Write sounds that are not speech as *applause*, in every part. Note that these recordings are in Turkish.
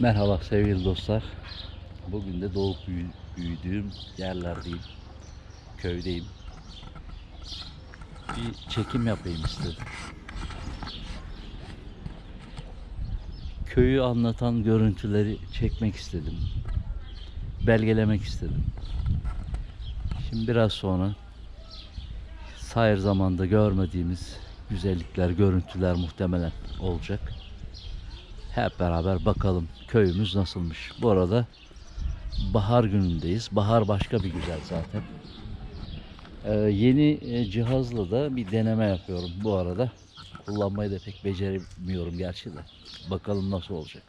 Merhaba sevgili dostlar. Bugün de doğup büyü- büyüdüğüm yerlerdeyim. Köydeyim. Bir çekim yapayım istedim. Köyü anlatan görüntüleri çekmek istedim. Belgelemek istedim. Şimdi biraz sonra sayır zamanda görmediğimiz güzellikler, görüntüler muhtemelen olacak. Hep beraber bakalım köyümüz nasılmış. Bu arada bahar günündeyiz. Bahar başka bir güzel zaten. Ee, yeni e, cihazla da bir deneme yapıyorum bu arada. Kullanmayı da pek beceremiyorum gerçi de. Bakalım nasıl olacak.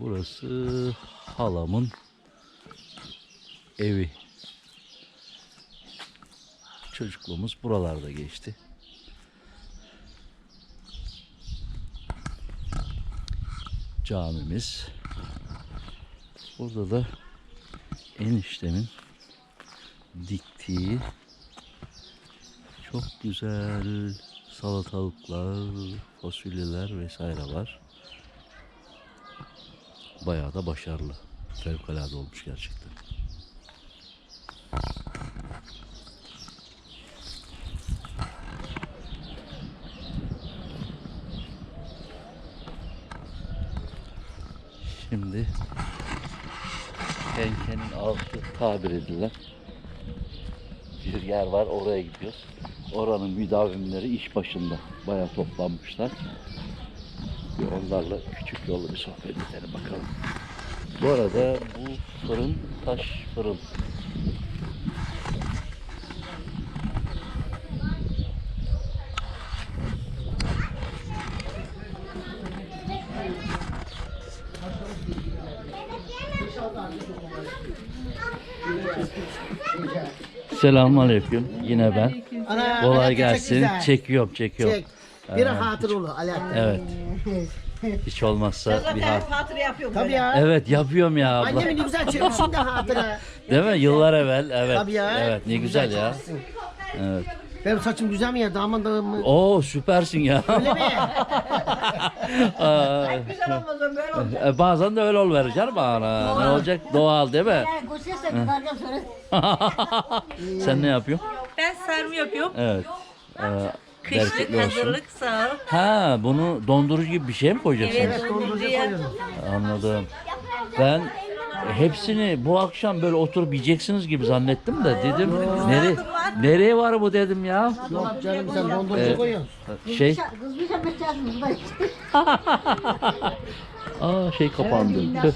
Burası halamın evi. Çocukluğumuz buralarda geçti. Camimiz. Burada da eniştemin diktiği çok güzel salatalıklar, fasulyeler vesaire var. Bayağı da başarılı. Fevkalade olmuş gerçekten. Şimdi Kenke'nin altı tabir edilen bir yer var. Oraya gidiyoruz. Oranın müdavimleri iş başında. Bayağı toplanmışlar. Bir onlarla küçük yolda bir sohbet edelim bakalım. Bu arada bu fırın taş fırın. Selamun aleyküm. Yine ben. Ana, Kolay Alaaddin gelsin. güzel. Çekiyorum, çekiyorum. Çek. Bir hatır olur Alaaddin. Evet. *laughs* Hiç olmazsa bir hat. hatır yapıyorum Tabii ya. Evet yapıyorum ya abla. Annemi ne güzel çekmişsin de hatıra. *laughs* Değil mi? Yıllar evvel. Evet. Tabii ya. Evet. Ne güzel ya. Evet. Benim saçım güzel mi ya? Damadım mı? Oo süpersin ya. Öyle mi? *laughs* Aa, Güzel olmaz o, böyle olacak. e, Bazen de öyle ol verir canım bana. Ne olacak? Doğal değil mi? *laughs* Sen ne yapıyorsun? Ben sarma yapıyorum. Evet. Ee, Kışlık bereketli olsun. hazırlık sağ ol. Ha bunu dondurucu gibi bir şey mi koyacaksın? Evet, dondurucuya. Anladım. Ben hepsini bu akşam böyle oturup yiyeceksiniz gibi zannettim de dedim nere nereye var bu dedim ya. Yok canım sen dondurucu Evet. koyuyorsun. Şey *laughs* aa şey kapandı. Tüh.